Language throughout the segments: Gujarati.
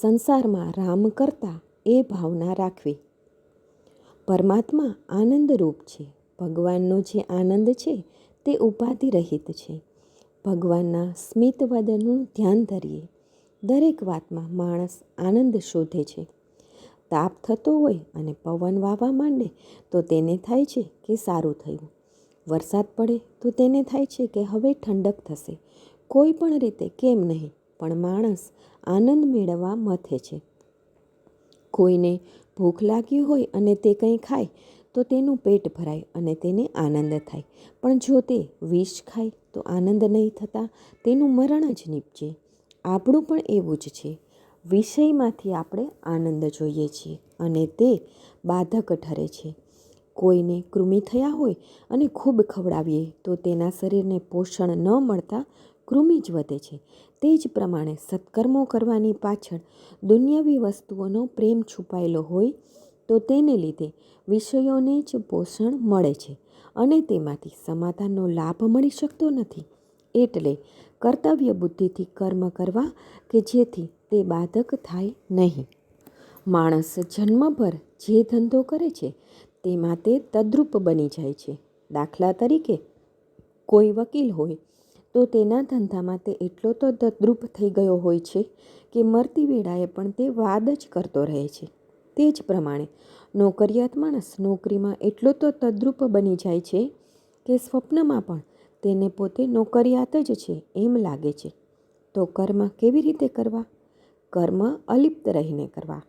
સંસારમાં રામ કરતા એ ભાવના રાખવી. પરમાત્મા આનંદરૂપ છે. ભગવાનનો જે આનંદ છે તે ઉપાધિ રહિત છે. ભગવાનના સ્મિત વદનનું ધ્યાન ધરીએ. દરેક વાતમાં માણસ આનંદ શોધે છે. તાપ થતો હોય અને પવન વાવા માંડે તો તેને થાય છે કે સારું થયું. વરસાદ પડે તો તેને થાય છે કે હવે ઠંડક થશે. કોઈ પણ રીતે કેમ નહીં. પણ માણસ આનંદ મેળવવા મથે છે. કોઈને ભૂખ લાગી હોય અને તે કંઈ ખાય, તો તેનું પેટ ભરાય અને તેને આનંદ થાય. પણ જો તે વિષ ખાય, તો આનંદ નહીં થતાં તેનું મરણ જ નીપજે. આપણું પણ એવું જ છે. વિષયમાંથી આપણે આનંદ જોઈએ છીએ અને તે બાધક ઠરે છે. કોઈને કૃમિ થયા હોય અને ખૂબ ખવડાવીએ, તો તેના શરીરને પોષણ ન મળતા કૃમિ જ વધે છે. તે જ પ્રમાણે સત્કર્મો કરવાની પાછળ દુન્યવી વસ્તુઓનો પ્રેમ છુપાયેલો હોય, તો તેને લીધે વિષયોને જ પોષણ મળે છે અને તેમાંથી સમાધાનનો લાભ મળી શકતો નથી. એટલે કર્તવ્ય બુદ્ધિથી કર્મ કરવા કે જેથી તે બાધક થાય નહીં. માણસ જન્મભર જે ધંધો કરે છે, તેમાં તે તદ્રુપ બની જાય છે. દાખલા તરીકે, કોઈ વકીલ હોય તો તેના ધંધામાં તે એટલો તો તદ્રુપ થઈ ગયો હોય છે કે મરતી વેળાએ પણ તે વાદ જ કરતો રહે છે. તે જ પ્રમાણે નોકરિયાત માણસ નોકરીમાં એટલો તો તદ્રુપ બની જાય છે કે સ્વપ્નમાં પણ તેને પોતે નોકરિયાત જ છે એમ લાગે છે. તો કર્મ કેવી રીતે કરવા? કર્મ અલિપ્ત રહીને કરવા.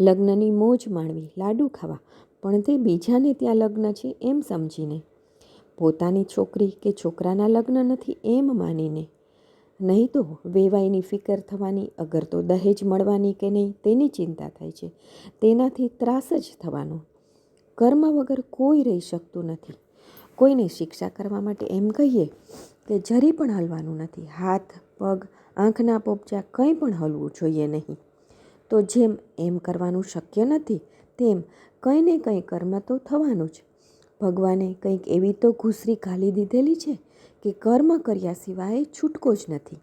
લગ્નની મોજ માણવી, લાડુ ખાવા, પણ તે બીજાને ત્યાં લગ્ન છે એમ સમજીને પોતાની છોકરી કે છોકરાના લગ્ન નથી એમ માનીને. નહીં તો વેવાઈની ફિકર થવાની, અગર તો દહેજ મળવાની કે નહીં, તેની ચિંતા થાય છે. તેનાથી ત્રાસ જ થવાનો. કર્મ વગર કોઈ રહી શકતું નથી. કોઈને શિક્ષા કરવા માટે એમ કહીએ કે જરી પણ હલવાનું નથી. હાથ, પગ, આંખના પોપચા કંઈ પણ હલવું જોઈએ નહીં. તો જેમ એમ કરવાનું શક્ય નથી, તેમ કંઈ ને કંઈ કર્મ તો થવાનું જ. ભગવાને કંઈક એવી તો ઘૂસરી ઘાલી દીધેલી છે કે કર્મ કર્યા સિવાય છૂટકો જ નથી.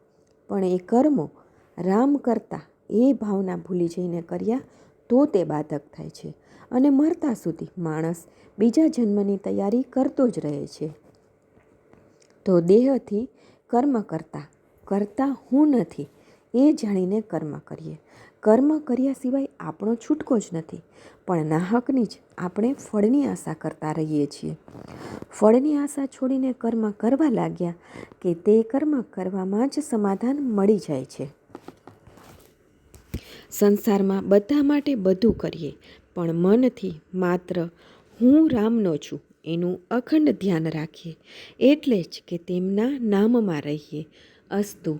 પણ એ કર્મો રામ કરતા એ ભાવના ભૂલી જઈને કર્યા તો તે બાધક થાય છે અને મરતા સુધી માણસ બીજા જન્મની તૈયારી કરતો જ રહે છે. તો દેહથી કર્મ કરતા કરતા હું નથી, એ જાણીને કર્મ કરીએ. કર્મ કર્યા સિવાય આપણો છૂટકો જ નથી, પણ નાહકની જ આપણે ફળની આશા કરતા રહીએ છીએ. ફળની આશા છોડીને કર્મ કરવા લાગ્યા કે તે કર્મ કરવામાં જ સમાધાન મળી જાય છે. સંસારમાં બધા માટે બધું કરીએ, પણ મનથી માત્ર હું રામનો છું એનું અખંડ ધ્યાન રાખીએ, એટલે જ કે તેમના નામમાં રહીએ. અસ્તુ